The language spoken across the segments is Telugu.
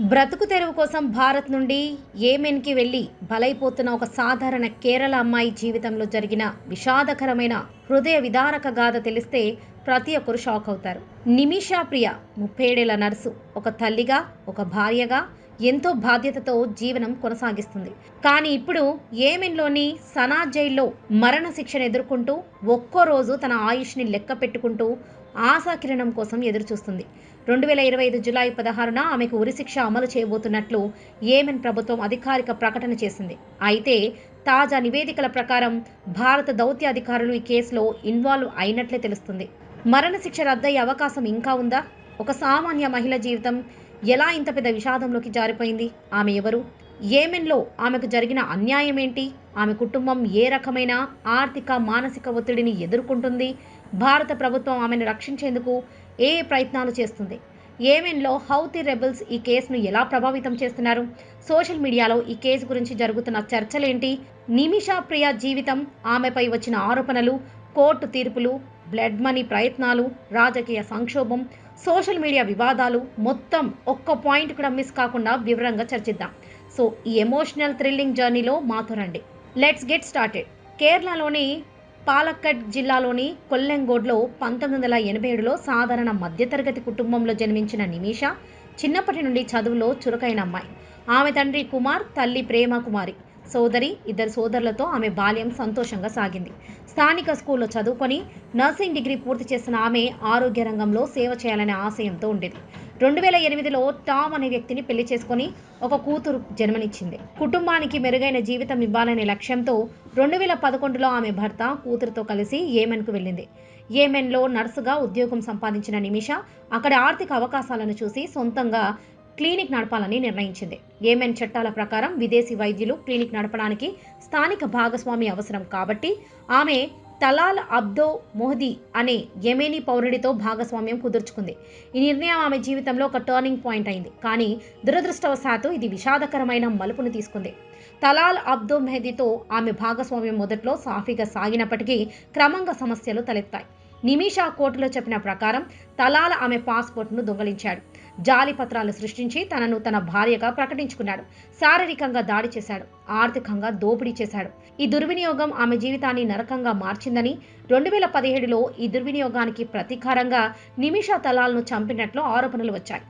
బ్రతుకు తెరువు కోసం భారత్ నుండి ఏమెన్కి వెళ్ళి బలైపోతున్న ఒక సాధారణ కేరళ అమ్మాయి జీవితంలో జరిగిన విషాదకరమైన హృదయ విదారక గాథ తెలిస్తే ప్రతి ఒక్కరు షాక్ అవుతారు. నిమిషా ప్రియ ముప్పేడేళ్ళ నర్సు ఒక తల్లిగా ఒక భార్యగా ఎంతో బాధ్యతతో జీవనం కొనసాగిస్తుంది. కానీ ఇప్పుడు ఏమెన్లోని సనా జైల్లో మరణ శిక్షను ఎదుర్కొంటూ ఒక్కో రోజు తన ఆయుష్ని లెక్క పెట్టుకుంటూ ఆశాకిరణం కోసం ఎదురుచూస్తుంది. రెండు వేల ఇరవై ఐదు జులై పదహారున ఆమెకు ఉరిశిక్ష అమలు చేయబోతున్నట్లు ఏమెన్ ప్రభుత్వం అధికారిక ప్రకటన చేసింది. అయితే తాజా నివేదికల ప్రకారం భారత దౌత్య అధికారులు ఈ కేసులో ఇన్వాల్వ్ అయినట్లే తెలుస్తుంది. మరణశిక్ష రద్దయ్యే అవకాశం ఇంకా ఉందా? ఒక సామాన్య మహిళ జీవితం ఎలా ఇంత పెద్ద విషాదంలోకి జారిపోయింది? ఆమె ఎవరు? ఏమెన్లో ఆమెకు జరిగిన అన్యాయం ఏంటి ఆమె కుటుంబం ఏ రకమైన ఆర్థిక మానసిక ఒత్తిడిని ఎదుర్కొంటుంది? భారత ప్రభుత్వం ఆమెను రక్షించేందుకు ఏ ప్రయత్నాలు చేస్తుంది? ఏమెన్లో హౌతీ రెబల్స్ ఈ కేసును ఎలా ప్రభావితం చేస్తున్నారు? సోషల్ మీడియాలో ఈ కేసు గురించి జరుగుతున్న చర్చలేంటి? నిమిషా ప్రియ జీవితం ఆమెపై వచ్చిన ఆరోపణలు కోర్టు తీర్పులు బ్లడ్ మనీ ప్రయత్నాలు రాజకీయ సంక్షోభం సోషల్ మీడియా వివాదాలు మొత్తం ఒక్క పాయింట్ కూడా మిస్ కాకుండా వివరంగా చర్చిద్దాం. సో ఈ ఎమోషనల్ థ్రిల్లింగ్ జర్నీలో మాతో రండి. Let's get started. కేరళలోని పాలక్కడ్ జిల్లాలోని కొల్లెంగోడ్లో పంతొమ్మిది వందల ఎనభై ఏడులో సాధారణ మధ్యతరగతి కుటుంబంలో జన్మించిన నిమిష చిన్నప్పటి నుండి చదువులో చురుకైన అమ్మాయి. ఆమె తండ్రి కుమార్ తల్లి ప్రేమ కుమారి. సోదరి ఇద్దరు సోదరులతో ఆమె బాల్యం సంతోషంగా సాగింది. స్థానిక స్కూల్లో చదువుకొని నర్సింగ్ డిగ్రీ పూర్తి చేసిన ఆమె ఆరోగ్య రంగంలో సేవ చేయాలనే ఆశయంతో ఉండేది. రెండు వేల ఎనిమిదిలో టామ్ అనే వ్యక్తిని పెళ్ళి చేసుకొని ఒక కూతురు జన్మనిచ్చింది. కుటుంబానికి మెరుగైన జీవితం ఇవ్వాలనే లక్ష్యంతో రెండు వేల పదకొండులో ఆమె భర్త కూతురుతో కలిసి ఏమెన్కు వెళ్ళింది. ఏమెన్లో నర్సుగా ఉద్యోగం సంపాదించిన నిమిష అక్కడ ఆర్థిక అవకాశాలను చూసి సొంతంగా క్లినిక్ నడపాలని నిర్ణయించింది. ఏమెన్ చట్టాల ప్రకారం విదేశీ వైద్యులు క్లినిక్ నడపడానికి స్థానిక భాగస్వామి అవసరం కాబట్టి ఆమె తలాల్ అబ్దో మొహదీ అనే యెమెనీ పౌరుడితో భాగస్వామ్యం కుదుర్చుకుంది. ఈ నిర్ణయం ఆమె జీవితంలో ఒక టర్నింగ్ పాయింట్ అయింది. కానీ దురదృష్టవశాత్తు ఇది విషాదకరమైన మలుపును తీసుకుంది. తలాల్ అబ్దో మెహదీతో ఆమె భాగస్వామ్యం మొదట్లో సాఫీగా సాగినప్పటికీ క్రమంగా సమస్యలు తలెత్తాయి. నిమిషా కోర్టులో చెప్పిన ప్రకారం తలాల్ ఆమె పాస్పోర్ట్ను దొంగలించాడు. జాలి పత్రాలు సృష్టించి తనను తన భార్యగా ప్రకటించుకున్నాడు. శారీరకంగా దాడి చేశాడు. ఆర్థికంగా దోపిడీ చేశాడు. ఈ దుర్వినియోగం ఆమె జీవితాన్ని నరకంగా మార్చిందని రెండు వేల పదిహేడులో ఈ దుర్వినియోగానికి ప్రతీకారంగా నిమిష తలాలను చంపినట్లు ఆరోపణలు వచ్చాయి.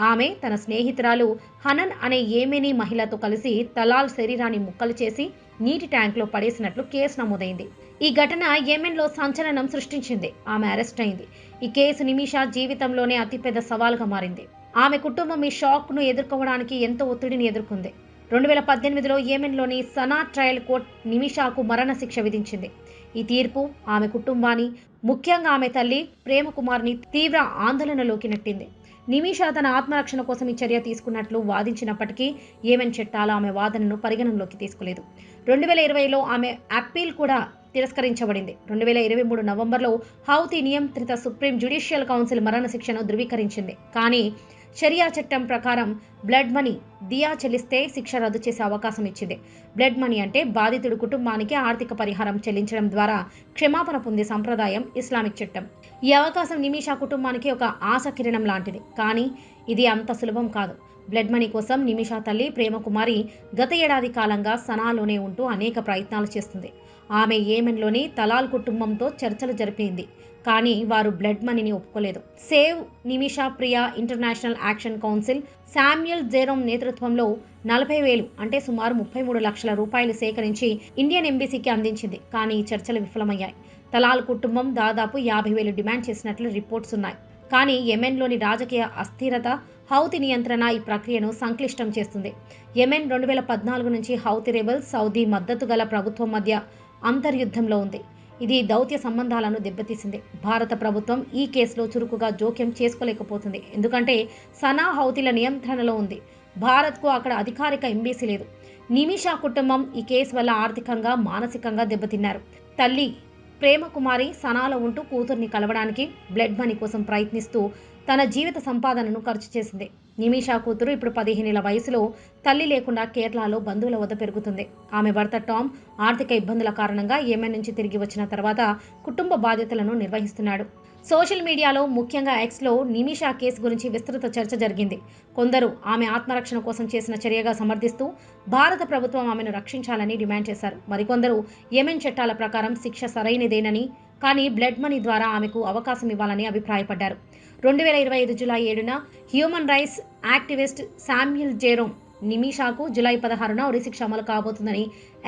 ఆమె తన స్నేహితురాలు హనన్ అనే ఏమేని మహిళతో కలిసి తలాల్ శరీరాన్ని ముక్కలు చేసి నీటి ట్యాంక్లో పడేసినట్లు కేసు నమోదైంది. ఈ ఘటన యెమెన్లో సంచలనం సృష్టించింది. ఆమె అరెస్ట్ అయింది. ఈ కేసు నిమిషా జీవితంలోనే అతిపెద్ద సవాల్గా మారింది. ఆమె కుటుంబం ఈ షాక్ను ఎదుర్కోవడానికి ఎంతో ఒత్తిడిని ఎదుర్కొంది. రెండు వేల పద్దెనిమిదిలో యెమెన్లోని సనా ట్రయల్ కోర్ట్ నిమిషాకు మరణశిక్ష విధించింది. ఈ తీర్పు ఆమె కుటుంబాన్ని ముఖ్యంగా ఆమె తల్లి ప్రేమ కుమార్ని తీవ్ర ఆందోళనలోకి నెట్టింది. నిమిషా తన ఆత్మరక్షణ కోసం ఈ చర్య తీసుకున్నట్లు వాదించినప్పటికీ ఏమెన్ చట్టాలు ఆమె వాదనను పరిగణనలోకి తీసుకోలేదు. రెండు వేల ఇరవైలో ఆమె అప్పీల్ కూడా తిరస్కరించబడింది. రెండు వేల ఇరవై మూడు నవంబర్లో హౌతీ నియంత్రిత సుప్రీం జ్యుడిషియల్ కౌన్సిల్ మరణశిక్షను ధృవీకరించింది. కానీ షరియా చట్టం ప్రకారం బ్లడ్ మనీ దియా చెల్లిస్తే శిక్ష రద్దు చేసే అవకాశం ఇచ్చింది. బ్లడ్ మనీ అంటే బాధితుడి కుటుంబానికి ఆర్థిక పరిహారం చెల్లించడం ద్వారా క్షమాపణ పొందే సంప్రదాయం ఇస్లామిక్ చట్టం. ఈ అవకాశం నిమిషా కుటుంబానికి ఒక ఆశ కిరణం లాంటిది. కానీ ఇది అంత సులభం కాదు. బ్లడ్ మనీ కోసం నిమిషా తల్లి ప్రేమకుమారి గత ఏడాది కాలంగా సనాలోనే ఉంటూ అనేక ప్రయత్నాలు చేస్తుంది. ఆమె ఏమెన్లోని తలాల్ కుటుంబంతో చర్చలు జరిపింది. కానీ వారు బ్లడ్ మనీని ఒప్పుకోలేదు. Save Nimisha Priya international action council Samuel Jerome నేతృత్వంలో నలభై వేలు అంటే సుమారు ముప్పై మూడు లక్షల రూపాయలు సేకరించి ఇండియన్ ఎంబీసీకి అందించింది. కానీ ఈ చర్చలు విఫలమయ్యాయి. తలాల్ కుటుంబం దాదాపు యాభై వేలు డిమాండ్ చేసినట్లు రిపోర్ట్స్ ఉన్నాయి. కానీ యెమెన్లోని రాజకీయ అస్థిరత హౌతి నియంత్రణ ఈ ప్రక్రియను సంక్లిష్టం చేస్తుంది. యెమెన్ రెండు వేల పద్నాలుగు నుంచి హౌతి రెబల్ సౌదీ మద్దతు గల ప్రభుత్వం మధ్య అంతర్యుద్ధంలో ఉంది. ఇది దౌత్య సంబంధాలను దెబ్బతీసింది. భారత ప్రభుత్వం ఈ కేసులో చురుకుగా జోక్యం చేసుకోలేకపోతుంది. ఎందుకంటే సనా హౌతిల నియంత్రణలో ఉంది. భారత్కు అక్కడ అధికారిక ఎంబీసీ లేదు. నిమిషా కుటుంబం ఈ కేసు వల్ల ఆర్థికంగా మానసికంగా దెబ్బతిన్నారు. తల్లి ప్రేమకుమారి సనాలో ఉంటూ కూతుర్ని కలవడానికి బ్లడ్ మనీ కోసం ప్రయత్నిస్తూ తన జీవిత సంపాదనను ఖర్చు చేసింది. నిమిషా కూతురు ఇప్పుడు పదిహేనేళ్ళ వయసులో తల్లి లేకుండా కేరళలో బంధువుల వద్ద పెరుగుతుంది. ఆమె భర్త టామ్ ఆర్థిక ఇబ్బందుల కారణంగా ఏమెన్ నుంచి తిరిగి వచ్చిన తర్వాత కుటుంబ బాధ్యతలను నిర్వహిస్తున్నాడు. సోషల్ మీడియాలో ముఖ్యంగా ఎక్స్లో నిమిషా కేసు గురించి విస్తృత చర్చ జరిగింది. కొందరు ఆమె ఆత్మరక్షణ కోసం చేసిన చర్యగా సమర్థిస్తూ భారత ప్రభుత్వం ఆమెను రక్షించాలని డిమాండ్ చేశారు. మరికొందరు యెమెన్ చట్టాల ప్రకారం శిక్ష సరైనదేనని కానీ బ్లడ్ మనీ ద్వారా ఆమెకు అవకాశం ఇవ్వాలని అభిప్రాయపడ్డారు. రెండు వేల ఇరవై ఐదు జులై ఏడున human rights activist Samuel Jerome నిమిషాకు జులై పదహారున ఉరిశిక్ష అమలు కాబోతుందని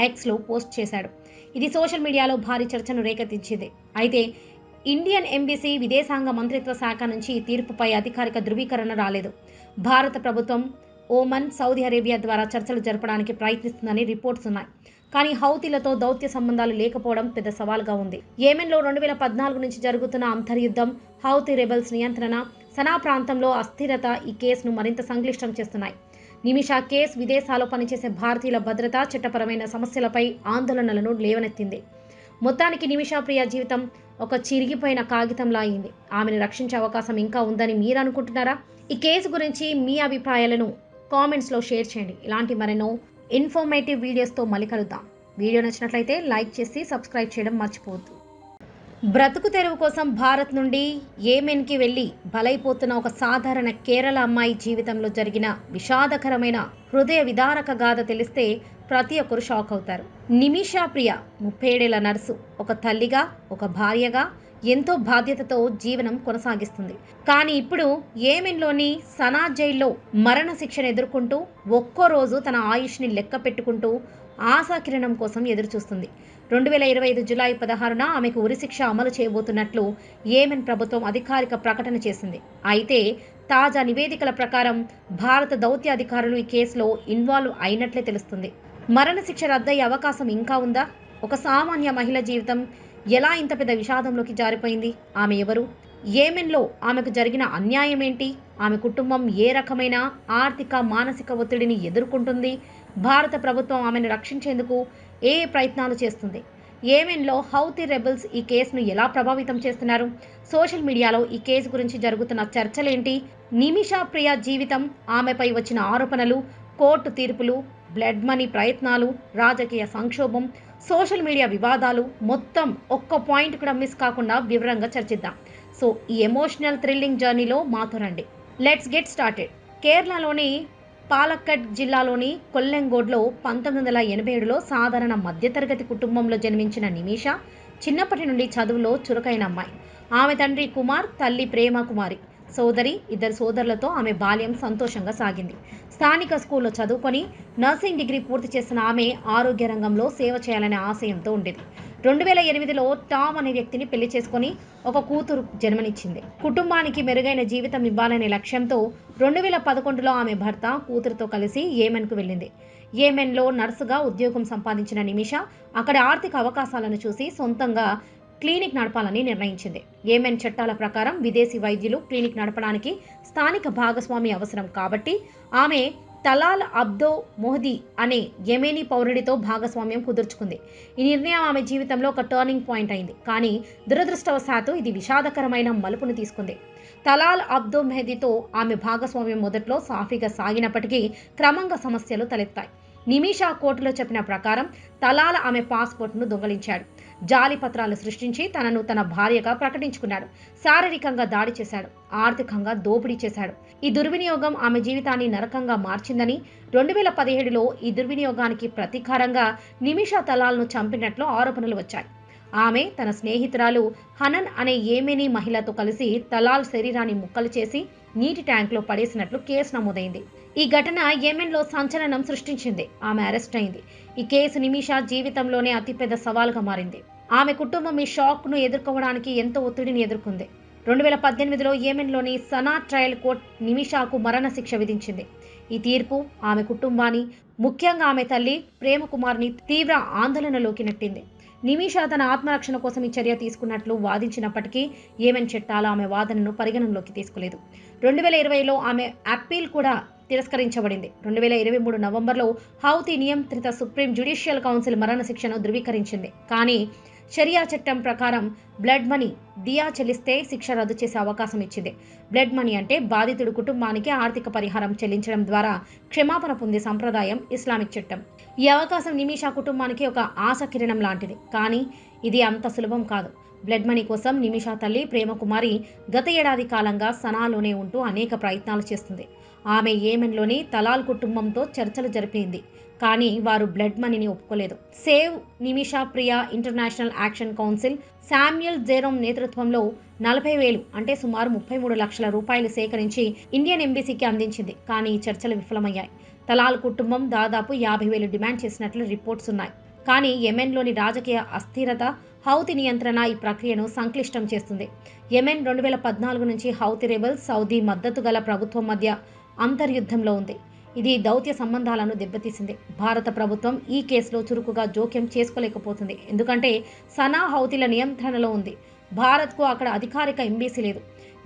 ఎక్స్లో పోస్ట్ చేశాడు. ఇది సోషల్ మీడియాలో భారీ చర్చను రేకెత్తించింది. అయితే ఇండియన్ ఎంబీసీ విదేశాంగ మంత్రిత్వ శాఖ నుంచి ఈ తీర్పుపై అధికారిక ధృవీకరణ రాలేదు. భారత ప్రభుత్వం ఓమన్ సౌదీ అరేబియా ద్వారా చర్చలు జరపడానికి ప్రయత్నిస్తుందని రిపోర్ట్స్ ఉన్నాయి. కానీ హౌతీలతో దౌత్య సంబంధాలు లేకపోవడం పెద్ద సవాల్గా ఉంది. ఏమెన్లో రెండు వేల పద్నాలుగు నుంచి జరుగుతున్న అంతర్యుద్ధం హౌతీ రెబల్స్ నియంత్రణ సనా ప్రాంతంలో అస్థిరత ఈ కేసును మరింత సంక్లిష్టం చేస్తున్నాయి. నిమిషా కేసు విదేశాల్లో పనిచేసే భారతీయుల భద్రత చట్టపరమైన సమస్యలపై ఆందోళనలను లేవనెత్తింది. మొత్తానికి నిమిషా ప్రియ జీవితం ఒక చిరిగిపోయిన కాగితంలా అయింది. ఆమెను రక్షించే అవకాశం ఇంకా ఉందని మీరు అనుకుంటున్నారా? ఈ కేసు గురించి మీ అభిప్రాయాలను కామెంట్స్లో షేర్ చేయండి. ఇలాంటి మరెన్నో ఇన్ఫర్మేటివ్ వీడియోస్తో మళ్ళీ కలుద్దాం. వీడియో నచ్చినట్లయితే లైక్ చేసి సబ్స్క్రైబ్ చేయడం మర్చిపోవద్దు. బ్రతుకు తెరువు కోసం భారత్ నుండి ఏమెన్కి వెళ్ళి బలైపోతున్న ఒక సాధారణ కేరళ అమ్మాయి జీవితంలో జరిగిన విషాదకరమైన హృదయ విదారక గాథ తెలిస్తే ప్రతి ఒక్కరు షాక్ అవుతారు. నిమిషా ప్రియ ముప్పై ఏడేళ్ళ నర్సు. ఒక తల్లిగా ఒక భార్యగా ఎంతో బాధ్యతతో జీవనం కొనసాగిస్తుంది. కానీ ఇప్పుడు ఏమెన్లోని సనా జైల్లో మరణ శిక్షను ఎదుర్కొంటూ ఒక్కో రోజు తన ఆయుష్ని లెక్క పెట్టుకుంటూ ఆశాకిరణం కోసం ఎదురుచూస్తుంది. రెండు వేల ఇరవై ఐదు జులై పదహారున ఆమెకు ఉరిశిక్ష అమలు చేయబోతున్నట్లు ఏమెన్ ప్రభుత్వం అధికారిక ప్రకటన చేసింది. అయితే తాజా నివేదికల ప్రకారం భారత దౌత్య అధికారులు ఈ కేసులో ఇన్వాల్వ్ అయినట్లే తెలుస్తుంది. మరణశిక్ష రద్దయ్యే అవకాశం ఇంకా ఉందా? ఒక సామాన్య మహిళ జీవితం ఎలా ఇంత పెద్ద విషాదంలోకి జారిపోయింది? ఆమె ఎవరు? ఏమెన్లో ఆమెకు జరిగిన అన్యాయం ఏంటి ఆమె కుటుంబం ఏ రకమైన ఆర్థిక మానసిక ఒత్తిడిని ఎదుర్కొంటుంది? భారత ప్రభుత్వం ఆమెను రక్షించేందుకు ఏ ప్రయత్నాలు చేస్తుంది? ఏమెన్లో హౌతీ రెబల్స్ ఈ కేసును ఎలా ప్రభావితం చేస్తున్నారు? సోషల్ మీడియాలో ఈ కేసు గురించి జరుగుతున్న చర్చలేంటి? నిమిషా ప్రియ జీవితం ఆమెపై వచ్చిన ఆరోపణలు కోర్టు తీర్పులు బ్లడ్ మనీ ప్రయత్నాలు రాజకీయ సంక్షోభం సోషల్ మీడియా వివాదాలు మొత్తం ఒక్క పాయింట్ కూడా మిస్ కాకుండా వివరంగా చర్చిద్దాం. సో ఈ ఎమోషనల్ థ్రిల్లింగ్ జర్నీలో మాతో రండి. Let's get started. కేరళలోని పాలక్కడ్ జిల్లాలోని కొల్లెంగోడ్లో పంతొమ్మిది వందల ఎనభై ఏడులో సాధారణ మధ్యతరగతి కుటుంబంలో జన్మించిన నిమిష చిన్నప్పటి నుండి చదువులో చురుకైన అమ్మాయి. ఆమె తండ్రి కుమార్ తల్లి ప్రేమ కుమారి. సోదరి ఇద్దరు సోదరులతో ఆమె బాల్యం సంతోషంగా సాగింది. స్థానిక స్కూల్లో చదువుకొని నర్సింగ్ డిగ్రీ పూర్తి చేసిన ఆమె ఆరోగ్య రంగంలో సేవ చేయాలనే ఆశయంతో ఉండేది. రెండు వేల ఎనిమిదిలో టామ్ అనే వ్యక్తిని పెళ్ళి చేసుకొని ఒక కూతురు జన్మనిచ్చింది. కుటుంబానికి మెరుగైన జీవితం ఇవ్వాలనే లక్ష్యంతో రెండు వేల పదకొండులో ఆమె భర్త కూతురుతో కలిసి ఏమెన్కు వెళ్ళింది. ఏమెన్లో నర్సుగా ఉద్యోగం సంపాదించిన నిమిష అక్కడ ఆర్థిక అవకాశాలను చూసి సొంతంగా క్లినిక్ నడపాలని నిర్ణయించింది. ఏమెన్ చట్టాల ప్రకారం విదేశీ వైద్యులు క్లినిక్ నడపడానికి స్థానిక భాగస్వామి అవసరం కాబట్టి ఆమె తలాల్ అబ్దో మొహదీ అనే యెమెనీ పౌరుడితో భాగస్వామ్యం కుదుర్చుకుంది. ఈ నిర్ణయం ఆమె జీవితంలో ఒక టర్నింగ్ పాయింట్ అయింది. కానీ దురదృష్టవశాత్తు ఇది విషాదకరమైన మలుపును తీసుకుంది. తలాల్ అబ్దో మెహదీతో ఆమె భాగస్వామ్యం మొదట్లో సాఫీగా సాగినప్పటికీ క్రమంగా సమస్యలు తలెత్తాయి. నిమిషా కోర్టులో చెప్పిన ప్రకారం తలాల ఆమె పాస్పోర్ట్ను దొంగలించాడు. జాలి పత్రాలు సృష్టించి తనను తన భార్యగా ప్రకటించుకున్నాడు. శారీరకంగా దాడి చేశాడు. ఆర్థికంగా దోపిడీ చేశాడు. ఈ దుర్వినియోగం ఆమె జీవితాన్ని నరకంగా మార్చిందని రెండు వేల పదిహేడులో ఈ దుర్వినియోగానికి ప్రతీకారంగా నిమిషా తలాలను చంపినట్లు ఆరోపణలు వచ్చాయి. ఆమె తన స్నేహితురాలు హనన్ అనే ఏమేని మహిళతో కలిసి తలాల్ శరీరాన్ని ముక్కలు చేసి నీటి ట్యాంక్లో పడేసినట్లు కేసు నమోదైంది. ఈ ఘటన యెమెన్లో సంచలనం సృష్టించింది. ఆమె అరెస్ట్ అయింది. ఈ కేసు నిమిషా జీవితంలోనే అతిపెద్ద సవాల్గా మారింది. ఆమె కుటుంబం ఈ షాక్ను ఎదుర్కోవడానికి ఎంతో ఒత్తిడిని ఎదుర్కొంది. రెండు వేల పద్దెనిమిదిలో యెమెన్లోని సనా ట్రయల్ కోర్ట్ నిమిషాకు మరణశిక్ష విధించింది. ఈ తీర్పు ఆమె కుటుంబాన్ని ముఖ్యంగా ఆమె తల్లి ప్రేమకుమార్ని తీవ్ర ఆందోళనలోకి నెట్టింది. నిమిషా తన ఆత్మరక్షణ కోసం ఈ చర్య తీసుకున్నట్లు వాదించినప్పటికీ ఏమెన్ చట్టాలు ఆమె వాదనను పరిగణనలోకి తీసుకోలేదు. రెండు వేల ఇరవైలో ఆమె అప్పీల్ కూడా తిరస్కరించబడింది. రెండు వేల ఇరవై మూడు నవంబర్లో హౌతీ నియంత్రిత సుప్రీం జ్యుడిషియల్ కౌన్సిల్ మరణశిక్షను ధృవీకరించింది. కానీ షరియా చట్టం ప్రకారం బ్లడ్ మనీ దియా చెల్లిస్తే శిక్ష రద్దు చేసే అవకాశం ఇచ్చింది. బ్లడ్ మనీ అంటే బాధితుడు కుటుంబానికి ఆర్థిక పరిహారం చెల్లించడం ద్వారా క్షమాపణ పొందే సంప్రదాయం ఇస్లామిక్ చట్టం. ఈ అవకాశం నిమిషా కుటుంబానికి ఒక ఆశ కిరణం లాంటిది. కానీ ఇది అంత సులభం కాదు. బ్లడ్ మనీ కోసం నిమిషా తల్లి ప్రేమకుమారి గత ఏడాది కాలంగా సనాలోనే ఉంటూ అనేక ప్రయత్నాలు చేస్తుంది. ఆమె ఏమెన్లోని తలాల్ కుటుంబంతో చర్చలు జరిపింది. కానీ వారు బ్లడ్ మనీని ఒప్పుకోలేదు. Save Nimisha Priya international action council Samuel Jerome నేతృత్వంలో నలభై వేలు అంటే సుమారు ముప్పై మూడు లక్షల రూపాయలు సేకరించి ఇండియన్ ఎంబీసీకి అందించింది. కానీ ఈ చర్చలు విఫలమయ్యాయి. తలాల్ కుటుంబం దాదాపు యాభై వేలు డిమాండ్ చేసినట్లు రిపోర్ట్స్ ఉన్నాయి. కానీ యెమెన్లోని రాజకీయ అస్థిరత హౌతి నియంత్రణ ఈ ప్రక్రియను సంక్లిష్టం చేస్తుంది. యెమెన్ రెండు వేల పద్నాలుగు నుంచి హౌతి రెబల్స్ సౌదీ మద్దతు గల ప్రభుత్వం మధ్య అంతర్యుద్ధంలో ఉంది. ఇది దౌత్య సంబంధాలను దెబ్బతీసింది. భారత ప్రభుత్వం ఈ కేసులో చురుకుగా జోక్యం చేసుకోలేకపోతుంది. ఎందుకంటే సనా హౌతిల నియంత్రణలో ఉంది. భారత్కు అక్కడ అధికారిక ఎంబీసీ లేదు.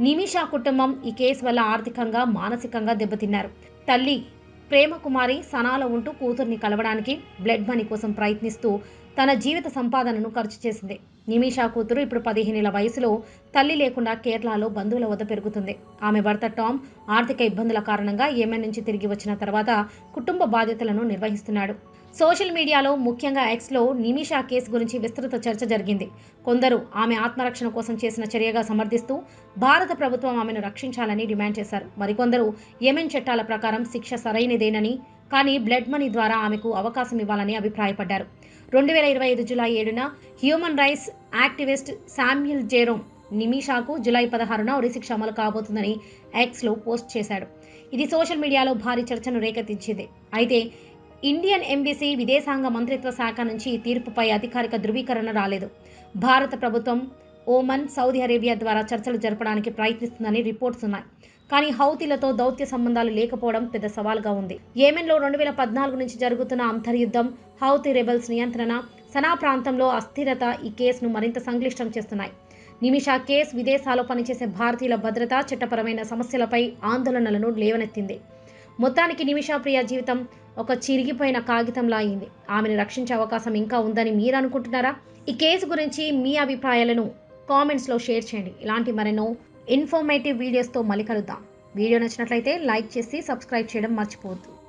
నిమిషా కుటుంబం ఈ కేసు వల్ల ఆర్థికంగా మానసికంగా దెబ్బతిన్నారు. తల్లి ప్రేమకుమారి సనాలో ఉంటూ కూతుర్ని కలవడానికి బ్లడ్ మనీ కోసం ప్రయత్నిస్తూ తన జీవిత సంపాదనను ఖర్చు చేసింది. నిమిషా కూతురు ఇప్పుడు పదిహేనేళ్ళ వయసులో తల్లి లేకుండా కేరళలో బంధువుల వద్ద పెరుగుతుంది. ఆమె భర్త టామ్ ఆర్థిక ఇబ్బందుల కారణంగా ఏమెన్ నుంచి తిరిగి వచ్చిన తర్వాత కుటుంబ బాధ్యతలను నిర్వహిస్తున్నాడు. సోషల్ మీడియాలో ముఖ్యంగా ఎక్స్లో నిమిషా కేసు గురించి విస్తృత చర్చ జరిగింది. కొందరు ఆమె ఆత్మరక్షణ కోసం చేసిన చర్యగా సమర్థిస్తూ భారత ప్రభుత్వం ఆమెను రక్షించాలని డిమాండ్ చేశారు. మరికొందరు యెమెన్ చట్టాల ప్రకారం శిక్ష సరైనదేనని కానీ బ్లడ్ మనీ ద్వారా ఆమెకు అవకాశం ఇవ్వాలని అభిప్రాయపడ్డారు. రెండు వేల ఇరవై ఐదు జులై ఏడున human rights activist Samuel Jerome నిమిషాకు జులై పదహారున ఉరిశిక్ష అమలు కాబోతుందని ఎక్స్లో పోస్ట్ చేశాడు. ఇది సోషల్ మీడియాలో భారీ చర్చను రేకెత్తించింది. అయితే ఇండియన్ ఎంబీసీ విదేశాంగ మంత్రిత్వ శాఖ నుంచి ఈ తీర్పుపై అధికారిక ధృవీకరణ రాలేదు. భారత ప్రభుత్వం ఓమన్ సౌదీ అరేబియా ద్వారా చర్చలు జరపడానికి ప్రయత్నిస్తుందని రిపోర్ట్స్ ఉన్నాయి. కానీ హౌతీలతో దౌత్య సంబంధాలు లేకపోవడం పెద్ద సవాల్గా ఉంది. ఏమెన్లో రెండు వేల పద్నాలుగు నుంచి జరుగుతున్న అంతర్యుద్ధం హౌతీ రెబల్స్ నియంత్రణ సనా ప్రాంతంలో అస్థిరత ఈ కేసును మరింత సంక్లిష్టం చేస్తున్నాయి. నిమిషా కేసు విదేశాల్లో పనిచేసే భారతీయుల భద్రత చట్టపరమైన సమస్యలపై ఆందోళనలను లేవనెత్తింది. మొత్తానికి నిమిషా ప్రియ జీవితం ఒక చిరిగిపోయిన కాగితంలా అయింది. ఆమెను రక్షించే అవకాశం ఇంకా ఉందని మీరు అనుకుంటున్నారా ఈ కేసు గురించి మీ అభిప్రాయాలను కామెంట్స్లో షేర్ చేయండి. ఇలాంటి మరెన్నో ఇన్ఫర్మేటివ్ వీడియోస్తో మళ్ళీ కలుద్దాం. వీడియో నచ్చినట్లయితే లైక్ చేసి సబ్స్క్రైబ్ చేయడం మర్చిపోవద్దు.